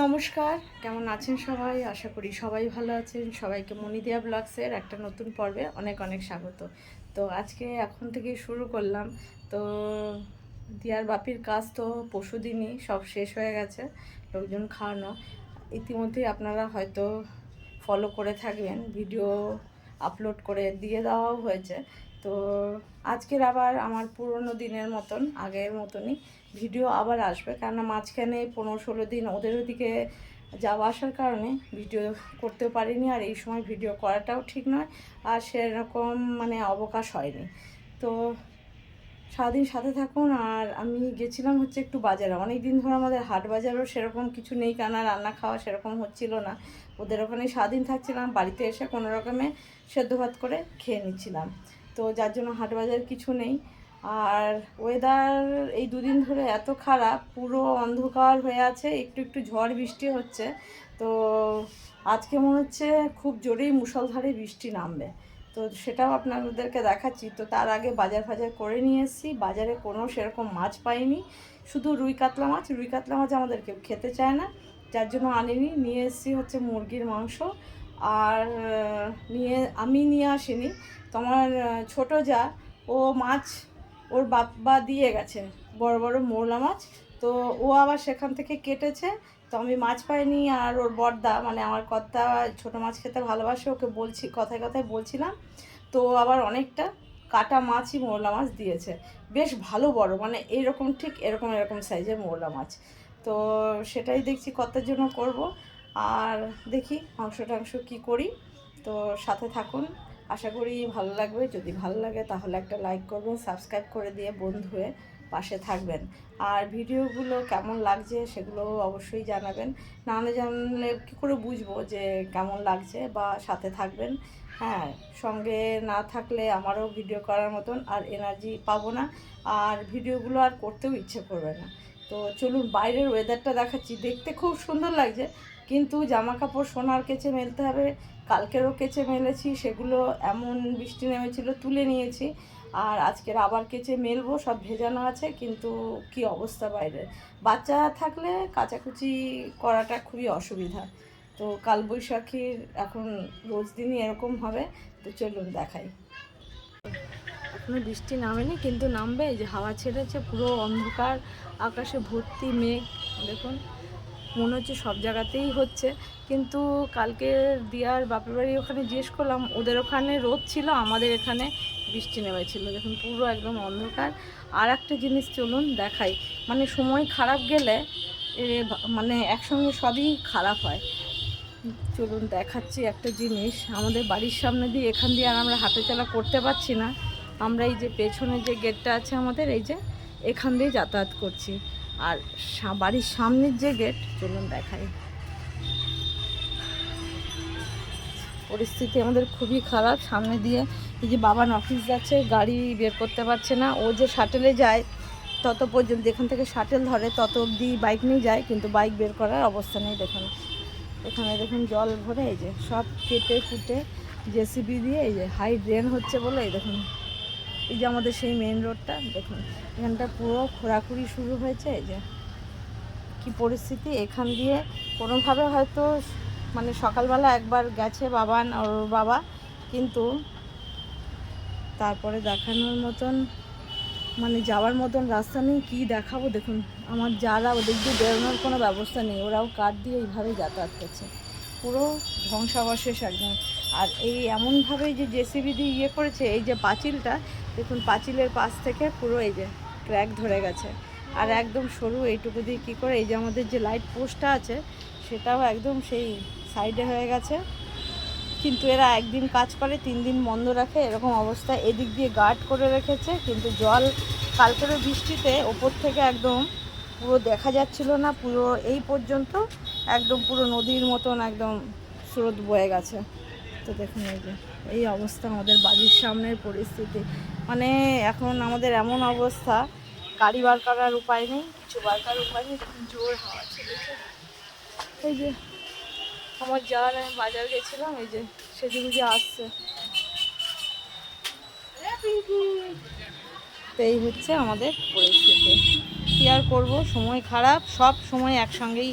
নমস্কার, কেমন আছেন সবাই? আশা করি সবাই ভালো আছেন। সবাইকে মনিদিয়া ব্লগসের একটা নতুন পর্বে অনেক অনেক স্বাগত। তো আজকে এখন থেকে শুরু করলাম। তো দিয়ার বাপির কাজ তো পরশু দিনই সব শেষ হয়ে গেছে, লোকজন খাওয়ানো। ইতিমধ্যেই আপনারা হয়তো ফলো করে থাকবেন ভিডিও আপলোড করে দিয়ে দেওয়াও হয়েছে। তো আজকের আবার আমার পুরনো দিনের মতন, আগের মতনই ভিডিও আবার আসবে। কেননা মাঝখানে পনেরো ষোলো দিন ওদের ওদিকে যাওয়া আসার কারণে ভিডিও করতেও পারিনি আর এই সময় ভিডিও করাটাও ঠিক নয় আর সেরকম মানে অবকাশ হয়নি। তো সারাদিন সাথে থাকুন আর আমি গেছিলাম হচ্ছে একটু বাজারে। অনেক দিন ধরে আমাদের হাট বাজারও সেরকম কিছু নেই কেন রান্না খাওয়া সেরকম হচ্ছিল না। ওদের ওখানে সারাদিন থাকছিলাম, বাড়িতে এসে কোনো রকমে সেদ্ধ ভাত করে খেয়ে নিচ্ছিলাম। তো যার জন্য হাট বাজার কিছু নেই। আর ওয়েদার এই দুদিন ধরে এত খারাপ, পুরো অন্ধকার হয়ে আছে, একটু একটু ঝড় বৃষ্টি হচ্ছে। তো আজকে মনে হচ্ছে খুব জোরেই মুষলধারে বৃষ্টি নামবে। তো সেটাও আপনাদেরকে দেখাচ্ছি। তো তার আগে বাজার ফাজার করে নিয়ে এসেছি। বাজারে কোনো সেরকম মাছ পাইনি। শুধু রুই কাতলা মাছ। রুই কাতলা মাছ আমাদের কেউ খেতে চায় না। যার জন্য আনিনি। নিয়ে এসেছি হচ্ছে মুরগির মাংস। আর নিয়ে, আমি নিয়ে আসিনি। তোমার ছোট যা, ও মাছ ওর বাবা দিয়ে গেছে, বড় বড় মোরলা মাছ। তো ও আবার সেখান থেকে কেটেছে। তো আমি মাছ পাইনি আর ওর বর্দা মানে আমার কর্তা ছোট মাছ খেতে ভালোবাসে, ওকে বলছি, কথায় কথায় বলছিলাম। তো আবার অনেকটা কাটা মাছই মোরলা মাছ দিয়েছে। বেশ ভালো বড় মানে এইরকম ঠিক এরকম এরকম সাইজের মোরলা মাছ। তো সেটাই দেখছি কর্তার জন্য করব। আর দেখি মাংস টাংস কী করি। তো সাথে থাকুন। আশা করি ভালো লাগবে। যদি ভালো লাগে তাহলে একটা লাইক করবেন সাবস্ক্রাইব করে দিয়ে বন্ধু হয়ে পাশে থাকবেন। আর ভিডিওগুলো কেমন লাগছে সেগুলো অবশ্যই জানাবেন। না হলে জানলে কী করে বুঝব যে কেমন লাগছে বা সাথে থাকবেন? হ্যাঁ সঙ্গে না থাকলে আমারও ভিডিও করার মতন আর এনার্জি পাবো না। আর ভিডিওগুলো আর করতেও ইচ্ছে করবে না। তো চলুন বাইরের ওয়েদারটা দেখাচ্ছি। দেখতে খুব সুন্দর লাগছে, কিন্তু জামা কাপড় সোনার কেচে মেলতে হবে। কালকেরও কেচে মেলেছি, সেগুলো এমন বৃষ্টি নেমেছিল তুলে নিয়েছি। আর আজকের আবার কেচে মেলবো, সব ভেজানো আছে, কিন্তু কি অবস্থা বাইরে। বাচ্চা থাকলে কাচাকুচি করাটা খুবই অসুবিধা। তো কালবৈশাখীর এখন রোজ দিনই এরকম হবে, তো চলুন দেখাই। এখনও বৃষ্টি নামেনি, কিন্তু নামবে যে হাওয়া ছেড়েছে, পুরো অন্ধকার, আকাশে ভর্তি মেঘ, দেখুন। মনে হচ্ছে সব জায়গাতেই হচ্ছে। কিন্তু কালকে দিয়ার বাপের বাড়ি ওখানে জিজ্ঞেস করলাম, ওদের ওখানে রোদ ছিল, আমাদের এখানে বৃষ্টি নেমেছিল। দেখুন, পুরো একদম অন্ধকার। আর একটা জিনিস চলুন দেখাই মানে সময় খারাপ গেলে মানে একসঙ্গে সবই খারাপ হয়। চলুন দেখাচ্ছি একটা জিনিস, আমাদের বাড়ির সামনে দিয়ে এখান দিয়ে আর আমরা হাঁটাচলা করতে পারছি না। আমরা এই যে পেছনে যে গেটটা আছে আমাদের, এই যে এখান দিয়ে যাতায়াত করছি। আর বাড়ির সামনের যে গেট, চলুন দেখাই। পরিস্থিতি আমাদের খুবই খারাপ। সামনে দিয়ে এই যে বাবান অফিস যাচ্ছে, গাড়ি বের করতে পারছে না। ও যে শাটেলে যায়, তত পর্যন্ত যেখান থেকে শাটেল ধরে, তত অবধি বাইক নিয়ে যায়, কিন্তু বাইক বের করার অবস্থা নেই দেখুন। এখানে দেখুন জল ভরে, এই যে সব কেটে কুটে জেসিবি দিয়ে এই যে হাই ড্রেন হচ্ছে বলে, এই দেখুন। এই যে আমাদের সেই মেন রোডটা দেখুন। এখানটা পুরো খোঁড়াখুড়ি শুরু হয়েছে, এই যে। কি পরিস্থিতি? এখান দিয়ে কোনোভাবে হয়তো মানে সকালবেলা একবার গেছে বাবান ওর বাবা, কিন্তু তারপরে দেখানোর মতন মানে যাওয়ার মতন রাস্তা নেই, কী দেখাবো দেখুন। আমার যারা ওদের দিয়ে বেরোনোর কোনো ব্যবস্থা নেই, ওরাও কাঠ দিয়ে এইভাবে যাতায়াত করছে। পুরো ধ্বংসাবশেষ একদম। আর এই এমনভাবে যে জেসিবি দিয়ে ইয়ে করেছে, এই যে পাঁচিলটা, দেখুন পাঁচিলের পাশ থেকে পুরো এই যে ক্র্যাক ধরে গেছে। আর একদম সরু, এইটুকু দিয়ে কী করে, এই যে আমাদের যে লাইট পোস্টটা আছে সেটাও একদম সেই সাইডে হয়ে গেছে। কিন্তু এরা একদিন কাজ করে, তিন দিন বন্ধ রাখে। এরকম অবস্থা এদিক দিয়ে গার্ড করে রেখেছে, কিন্তু জল কালকেরও বৃষ্টিতে ওপর থেকে একদম পুরো দেখা যাচ্ছিল না, পুরো এই পর্যন্ত একদম পুরো নদীর মতন একদম স্রোত বয়ে গেছে। তো দেখুন এই যে, এই অবস্থা আমাদের বাড়ির সামনের পরিস্থিতি। মানে এখন আমাদের এমন অবস্থা, গাড়ি বার করার উপায় নেই, কিছু বার করার উপায় নেই জোর হাওয়া ছেড়েছে এই যে আমার যাওয়ার আমি বাজার গেছিলাম, এই যে সেজে গুজে আসছে। এই হচ্ছে আমাদের পরিস্থিতি। কী আর করব? সময় খারাপ, সব সময় একসঙ্গেই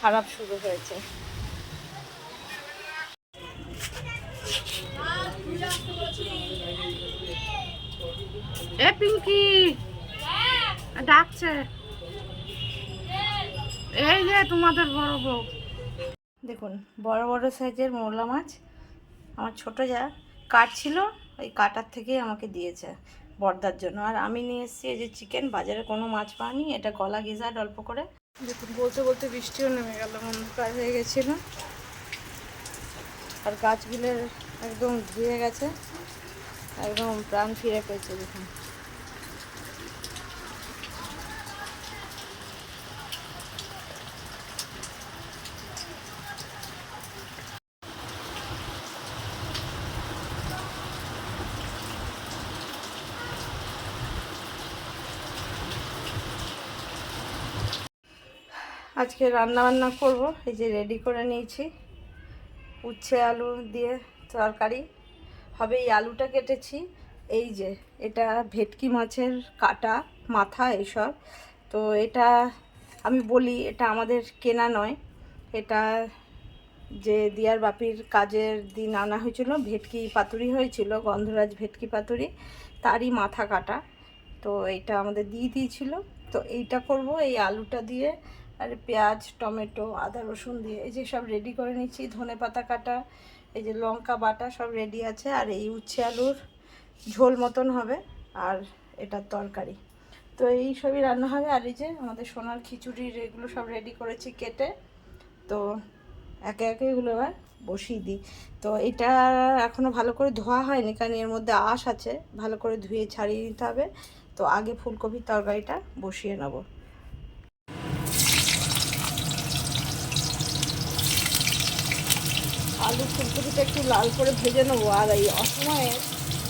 খারাপ শুরু হয়েছে। এ ডাকছে। এই যে তোমাদের বড় বউ। দেখুন বড় বড় সাইজের মোরলা মাছ আমার ছোট যা কাটছিল ওই কাটার থেকেই আমাকে দিয়েছে বর্দার জন্য। আর আমি নিয়ে এসেছি এই যে চিকেন বাজারে কোনো মাছ পাইনি এটা গলা গিজার অল্প করে। দেখুন বলতে বলতে বৃষ্টিও নেমে গেল মন প্রায় হয়ে গেছিল। আর গাছগুলো একদম ধুয়ে গেছে একদম প্রাণ ফিরে পেয়েছে দেখুন। আজকে রান্না বান্না করব। এই যে রেডি করে নিয়েছি। উচ্ছে আলু দিয়ে তরকারি। হবে এই আলুটা কেটেছি। এই যে, এটা ভেটকি মাছের কাটা, মাথা এসব। তো এটা আমি বলি, এটা আমাদের কেনা নয়। এটা যে দিয়ার বাপির কাজের দিন আনা হয়েছিল, ভেটকি পাতুরি হয়েছিল, গন্ধরাজ ভেটকি পাতুরি, তারই মাথা কাটা। তো এইটা আমাদের দিয়ে দিয়েছিল। তো এইটা করব, এই আলুটা দিয়ে আর পেঁয়াজ, টমেটো, আদা, রসুন দিয়ে এই যে সব রেডি করে নিচ্ছি। ধনে পাতা কাটা, এই যে লঙ্কা বাটা সব রেডি আছে। আর এই উচ্ছে আলুর ঝোল মতন হবে আর এটার তরকারি। তো এই সবই রান্না হবে। আর এই যে আমাদের সোনার খিচুড়ির এগুলো সব রেডি করেছি কেটে। তো একে একে এগুলো এবার বসিয়ে দিই। তো এটা এখনও ভালো করে ধোয়া হয়নি কারণ এর মধ্যে আঁশ আছে। ভালো করে ধুয়ে ছাড়িয়ে নিতে হবে। তো আগে ফুলকপির তরকারিটা বসিয়ে নেব। আলু ফুলকপিটা একটু লাল করে ভেজে নেব। আর এই অসময়ে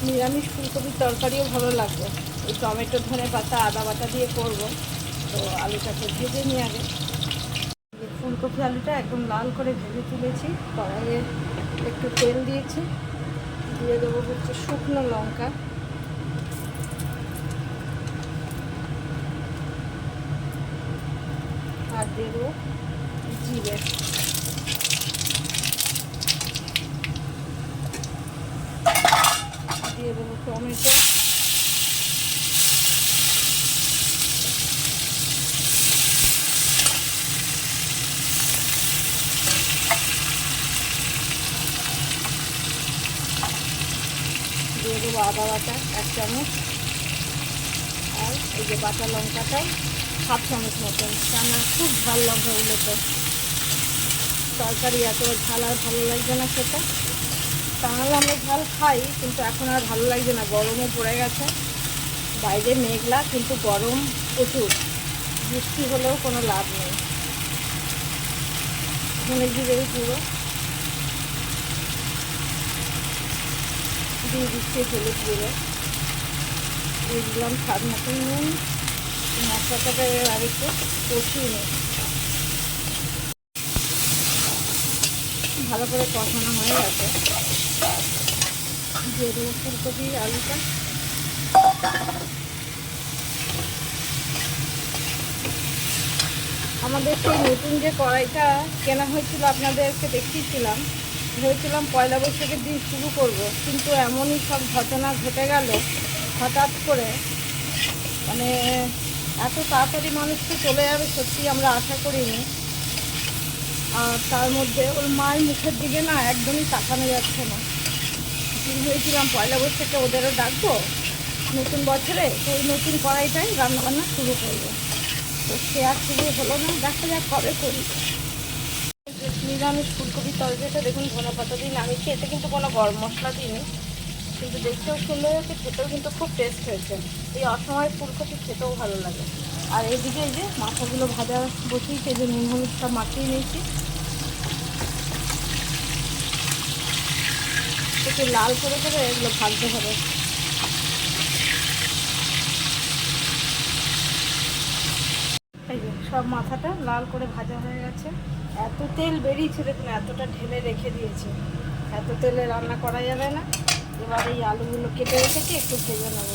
নিরামিষ ফুলকপির তরকারিও ভালো লাগবে। এই টমেটো, ধনে পাতা, আদা বাটা দিয়ে করব। তো আলুটাকে ভেজে নিয়ে আগে। ফুলকপি আলুটা একদম লাল করে ভেজে তুলেছি। কড়াইয়ে একটু তেল দিয়েছি। দিয়ে দেবো হচ্ছে শুকনো লঙ্কা। আর দেবো জিরে দিয়ে দেবো টমেটো। দিয়ে দেবো আদা বাটা, এক চামচ। আর এই যে বাটা লঙ্কাটাও হাফ চামচ মতন, কেননা খুব ঝাল লঙ্কাগুলো তো তরকারি এত ঝাল আর ভালো লাগবে না সেটা তাহলে আমরা ঝাল খাই, কিন্তু এখন আর ভালো লাগছে না, গরমও পড়ে গেছে। বাইরে মেঘলা, কিন্তু গরম প্রচুর। বৃষ্টি হলেও কোনো লাভ নেই। ধনে জিরে পুরো দিয়ে দিচ্ছি হলুদ গুঁড়ো দিয়ে দিলাম স্বাদ মতন নুন মশলাটাকে আর একটু কষিয়ে নিই। ভালো করে কষানো হয়ে গেছে। ফুলকপি, আলুটা। আমাদের সেই নতুন যে কড়াইটা কেনা হয়েছিল, আপনাদেরকে দেখিয়েছিলাম। ভেবেছিলাম পয়লা বৈশাখের দিন শুরু করব, কিন্তু এমনই সব ঘটনা ঘটে গেল, হঠাৎ করে। মানে এত তাড়াতাড়ি মানুষ তো চলে যাবে সত্যি আমরা আশা করিনি। আর তার মধ্যে ওর মায়ের মুখের দিকে না একদমই তাকানো যাচ্ছে না। শুরু হয়েছিলাম পয়লা বৈশাখে ওদেরও ডাকবো। নতুন বছরে তো ওই নতুন কড়াইটাই রান্নাবান্না শুরু করব। তো সে আর শুরু হলো না, দেখা যাক কবে করি। নিরামিষ ফুলকপির তরকারিটা দেখুন, ধনে পাতা দিয়ে নামিয়েছি। এতে কিন্তু কোনো গরম মশলা দিইনি। কিন্তু দেখতেও সুন্দর হয়েছে, খেতেও কিন্তু খুব টেস্ট হয়েছে। এই অসময় ফুলকপি খেতেও ভালো লাগে। আর এদিকে এই যে মাথাগুলো ভাজা বসিয়েছি যে নুন হলুদ সব মাখিয়ে নিয়েছি। একটু লাল করে করে এগুলো ভাজতে হবে। সব মাথাটা লাল করে ভাজা হয়ে গেছে। এত তেল বেরিয়েছে দেখুন, এতটা ঢেলে রেখে দিয়েছে। এত তেলে রান্না করা যাবে না। এবার এই আলুগুলো কেটে রেখেছি, একটু ভেজে নেব।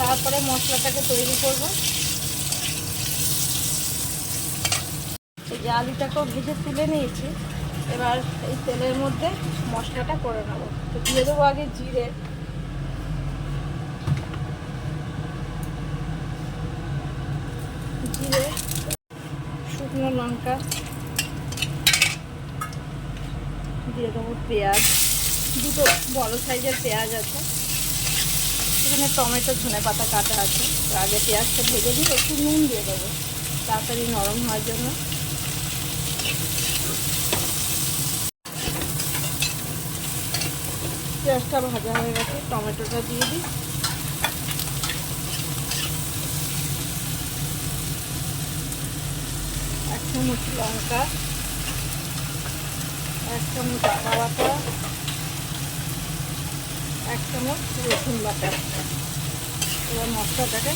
তারপরে মশলাটাকে তৈরি করব। এই যে আলুটাকেও ভেজে তুলে নিয়েছি। এবার এই তেলের মধ্যে মশলাটা করে নেব। তো দিয়ে দেবো আগে জিরে। জিরে, শুকনো লঙ্কা। দিয়ে দেবো পেঁয়াজ। দুটো বড় সাইজের পেঁয়াজ আছে। এখানে টমেটো ধনে পাতা কাটা আছে। তো আগে পেঁয়াজটা ভেজে দিয়ে একটু নুন দিয়ে দেবো। তাড়াতাড়ি নরম হওয়ার জন্য। পেঁয়াজটা ভাজা হয়ে গেছে, টমেটোটা দিয়ে দিই। এক চামচ লঙ্কা, এক চামচ আদা বাটা, এক চামচ রসুন বাটা। এবার মশলাটাকে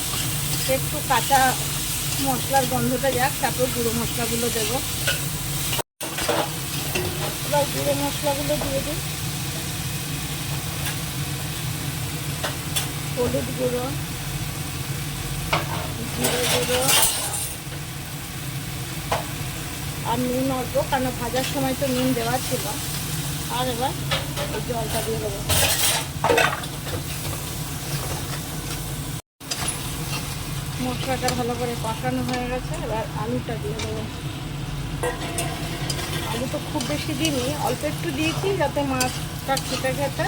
একটু কাঁচা মশলার গন্ধটা যাক, তারপর গুঁড়ো মশলাগুলো দেবো। এবার গুঁড়ো মশলাগুলো দিয়ে দিই। হলুদ গুঁড়ো, জিরে গুঁড়ো, আর নুন অল্প কারণ ভাজার সময় তো নুন দেওয়া ছিল। আর এবার জলটা দিয়ে দেবো। মশলাটা ভালো করে কষানো হয়ে গেছে, এবার আলুটা দিয়ে দেবো। আলু তো খুব বেশি দিইনি, অল্প একটু দিয়েছি যাতে মাছটা খেতে খেতে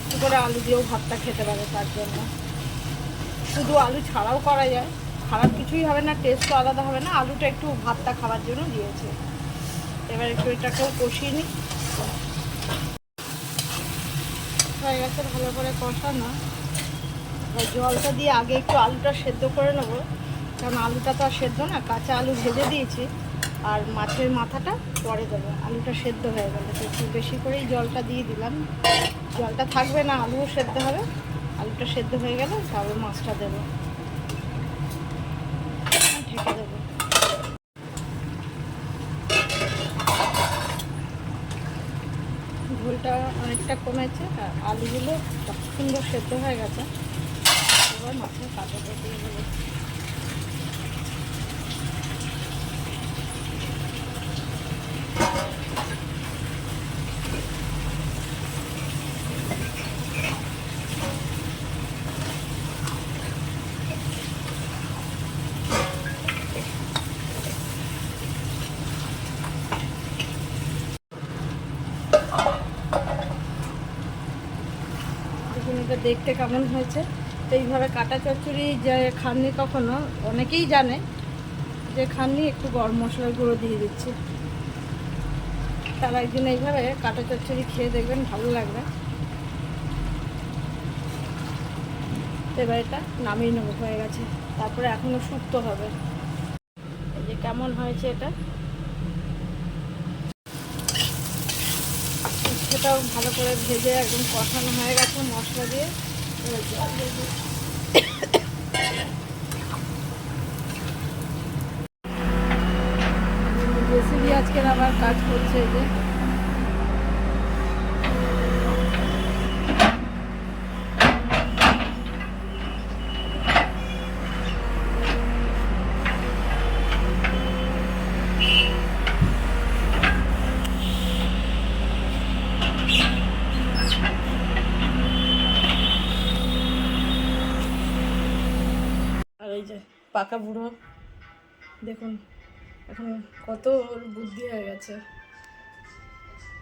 একটু করে আলু দিয়েও ভাতটা খেতে পারে তার জন্য। শুধু আলু ছাড়াও করা যায়। খারাপ কিছুই হবে না টেস্টও আলাদা হবে না। আলুটা একটু ভাতটা খাওয়ার জন্য দিয়েছে। এবার একটু এটাকেও কষিয়ে নিই। হয়ে গেছে ভালো করে কষানো। এবার জলটা দিয়ে আগে একটু আলুটা সেদ্ধ করে নেব। কারণ আলুটা তো আর সেদ্ধ না, কাঁচা আলু ভেজে দিয়েছি। আর মাছের মাথাটা পরে দেবো। আলুটা সেদ্ধ হয়ে গেলে। একটু বেশি করেই জলটা দিয়ে দিলাম। জলটা থাকবে না, আলুও সেদ্ধ হবে। আলুটা সেদ্ধ হয়ে গেলে, তারপরে মাছটা দেবো। ঢেকে দেবো। ঝোলটা অনেকটা কমেছে, আর আলুগুলো সুন্দর সেদ্ধ হয়ে গেছে। এবার মাছের কাঁটাটা দিয়ে দেবো দেখুন এটা দেখতে কেমন হয়েছে? তো এইভাবে কাটা চচ্চড়ি, যে খাননি কখনো, অনেকেই জানে যে খাননি একটু গরম মশলার গুঁড়ো দিয়ে দিচ্ছি। তারা একদিন এইভাবে কাটা চচ্চড়ি খেয়ে দেখবেন ভালো লাগবে। এবার এটা নামিয়ে নেব হয়ে গেছে। তারপরে এখনও শুক্ত হবে। এই যে কেমন হয়েছে এটা? সেটাও ভালো করে ভেজে একদম কষানো হয়ে গেছে মশলা দিয়ে। জেসিবি আজকের আবার কাজ করছে যে আর এই যে পাকা বুড়ো। দেখুন, এখন কত ওর বুদ্ধি হয়ে গেছে।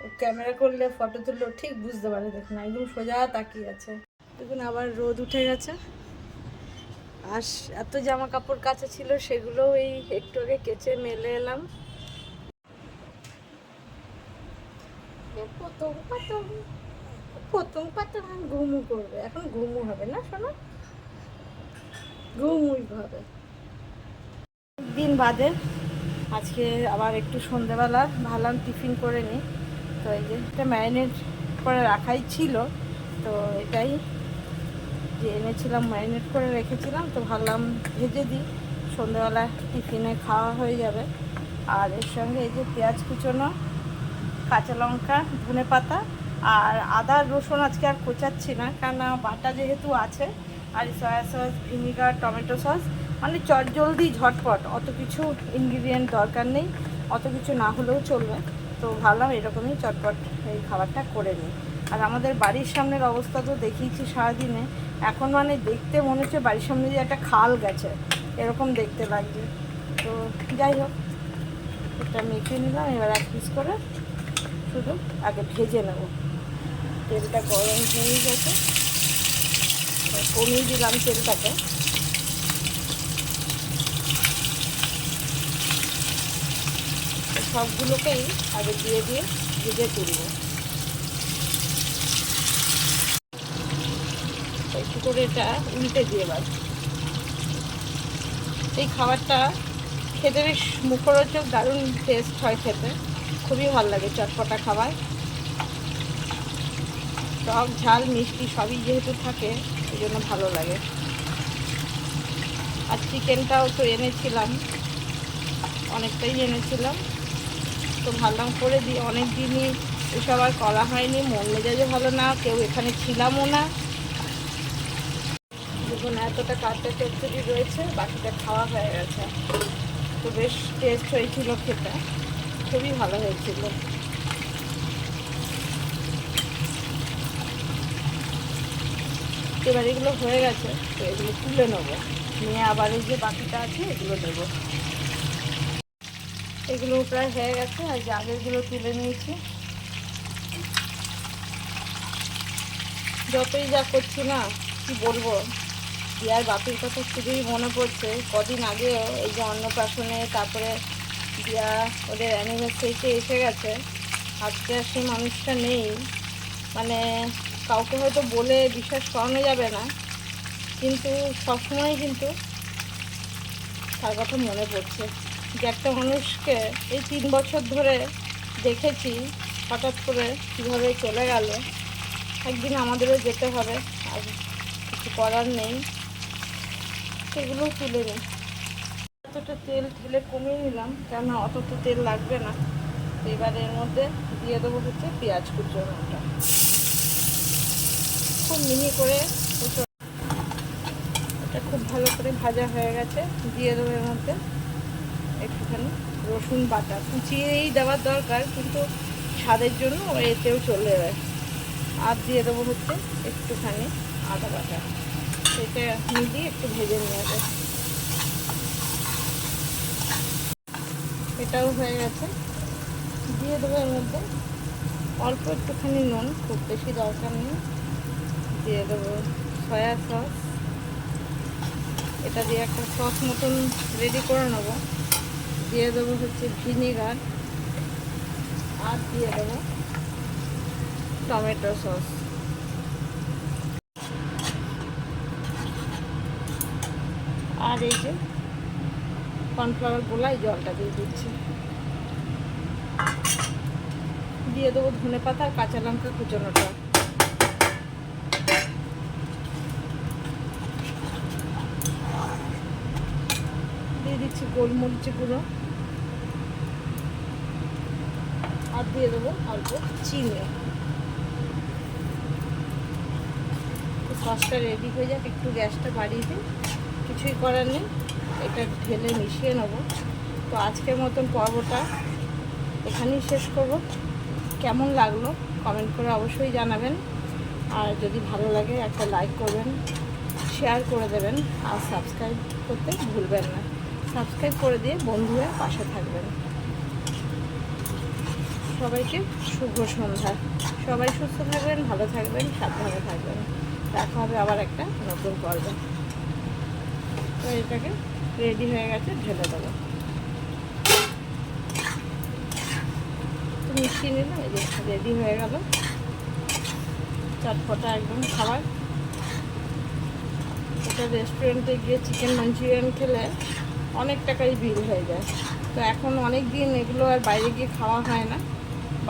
ও ক্যামেরা করলে ফটো তুললেও ঠিক বুঝতে পারে, দেখুন, একদম সোজা তাকিয়ে আছে। দেখুন, আবার রোদ উঠে গেছে। আর এত জামা কাপড় কাছে ছিল সেগুলো এই একটু আগে কেচে মেলে এলাম। প্রথম প্রথম প্রথম প্রথম ঘুমু করবে। এখন ঘুমু হবে না, শোনো? ঘুমুই হবে। দিন বাদে। আজকে আবার একটু সন্ধেবেলা ভাবলাম টিফিন করে নিই। তো এই যে এটা ম্যারিনেট করে রাখাই ছিল। তো এটাই যে এনেছিলাম, ম্যারিনেট করে রেখেছিলাম। তো ভাবলাম ভেজে দিই। সন্ধেবেলা টিফিনে খাওয়া হয়ে যাবে। আর এর সঙ্গে এই যে পেঁয়াজ কুচোনো, কাঁচা লঙ্কা, ধনে পাতা আর আদা, রসুন আজকে আর কোচাচ্ছি না। কেন বাটা যেহেতু আছে, আর soya sauce vinegar tomato sauce মানে চট জলদি, ঝটপট। অত কিছু ইনগ্রিডিয়েন্ট দরকার নেই, অত কিছু না হলেও চলবে। তো ভাবলাম এরকমই চটপট এই খাবারটা করে নিই। আর আমাদের বাড়ির সামনের অবস্থা তো দেখিয়েছি সারাদিনে। এখন মানে দেখতে মনে হচ্ছে বাড়ির সামনে যে একটা খাল গেছে। এরকম দেখতে লাগছে। তো যাই হোক, এটা মেখে নিলাম, এবার এক পিস করে শুধু আগে ভেজে নেব। তেলটা গরম হয়ে গেছে। কমিয়ে দিলাম তেলটাকে। সবগুলোকেই আগে দিয়ে দিয়ে ভেজে তুলব। একটু করে এটা উল্টে দিয়ে এবার। এই খাবারটা খেতে বেশ মুখরোচক, দারুণ টেস্ট হয় খেতে। খুবই ভালো লাগে চটপটা খাবার। টক, ঝাল, মিষ্টি সবই যেহেতু থাকে, এই জন্য ভালো লাগে। আর চিকেনটাও তো এনেছিলাম, অনেকটাই এনেছিলাম। তো ভাবলাম করে দিই অনেক দিনই এসব আর করা হয়নি, মন মেজাজও ভালো না, কেউ এখানে ছিলামও না। দেখুন, এতটা কাঁচা চচ্চড়ি রয়েছে, বাকিটা খাওয়া হয়ে গেছে। তো বেশ টেস্ট হয়েছিল খেতে, খুবই ভালো হয়েছিল। এবার এগুলো হয়ে গেছে, তো এগুলো তুলে নেব। নিয়ে আবার এই যে বাকিটা আছে, এগুলো দেবো। এগুলো প্রায় হয়ে গেছে, আর যে তুলে নিয়েছি। যতই যা করছি না, কি বলব? দিয়ার বাপির কথা শুধুই মনে পড়ছে। কদিন আগেও এই যে অন্নপ্রাশনে, তারপরে দিয়া ওদের অ্যানিভার্সারিতে এসে গেছে। আজকে আর সেই মানুষটা নেই। মানে কাউকে হয়তো বলে বিশ্বাস করানো যাবে না, কিন্তু সবসময় কিন্তু তার কথা মনে পড়ছে। যে একটা মানুষকে এই তিন বছর ধরে দেখেছি, হঠাৎ করে কীভাবে চলে গেল, একদিন আমাদেরও যেতে হবে, আর কিছু করার নেই সেগুলোও তুলে নিই। এতটা তেল ঠেলে কমিয়ে নিলাম কেননা অত তো তেল লাগবে না? এবার এর মধ্যে দিয়ে দেবো হচ্ছে পেঁয়াজ কুচোনোটা খুব মিহি করে কুচো এটা খুব ভালো করে ভাজা হয়ে গেছে, দিয়ে দেবো এর মধ্যে একটুখানি রসুন বাটা কুচিয়েই দেওয়ার দরকার, কিন্তু স্বাদের জন্য এতেও চলে যায়। আর দিয়ে দেবো হচ্ছে একটুখানি আদা বাটা। সেটা মিলিয়ে একটু ভেজে নিয়ে যাবে এটাও হয়ে গেছে। দিয়ে দেবো এর মধ্যে অল্প একটুখানি নুন, খুব বেশি দরকার নেই। দিয়ে দেবো সয়া সস। এটা দিয়ে একটা সস মতন রেডি করে নেব। দিয়ে দেবো হচ্ছে ভিনিগার আর দিয়ে দেবো টমেটো সস। আর এই যে কর্নফ্লাওয়ার গোলায় জলটা দিয়ে দিচ্ছি। দিয়ে দেবো ধনে পাতা আর কাঁচা লঙ্কা কুচোনোটা। দিয়ে দিচ্ছি গোলমরিচ গুঁড়ো আর দিয়ে দেবো অল্প চিনি। সসটা রেডি হয়ে যাক, একটু গ্যাসটা বাড়িয়ে দিই। কিছুই করার নেই, এটা ঢেলে মিশিয়ে নেব। তো আজকের মতন পর্বটা এখানেই শেষ করব। কেমন লাগল কমেন্ট করে অবশ্যই জানাবেন। আর যদি ভালো লাগে একটা লাইক করবেন শেয়ার করে দেবেন। আর সাবস্ক্রাইব করতে ভুলবেন না। সাবস্ক্রাইব করে দিয়ে বন্ধুরা পাশে থাকবেন। সবাইকে শুভ সন্ধ্যা। সবাই সুস্থ থাকবেন, ভালো থাকবেন, সাবধানে থাকবেন। দেখা হবে আবার একটা নতুন পর্বে। তো এটাকে রেডি হয়ে গেছে, ঢেলে দেবো। মিশিয়ে নিলাম এই যে রেডি হয়ে গেল। চটপটা একদম খাবার। এটা রেস্টুরেন্টে গিয়ে চিকেন মাঞ্চুরিয়ান খেলে অনেক টাকাই বিল হয়ে যায়। তো এখন অনেক দিন এগুলো আর বাইরে গিয়ে খাওয়া হয় না।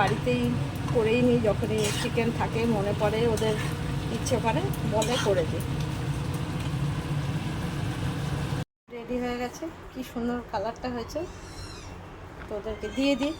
বাড়িতেই করেই নিই, যখনই চিকেন থাকে, মনে পড়ে, ওদের ইচ্ছে করে, বলে করে দিই। রেডি হয়ে গেছে? কি সুন্দর কালারটা হয়েছে? তো ওদেরকে দিয়ে দিই।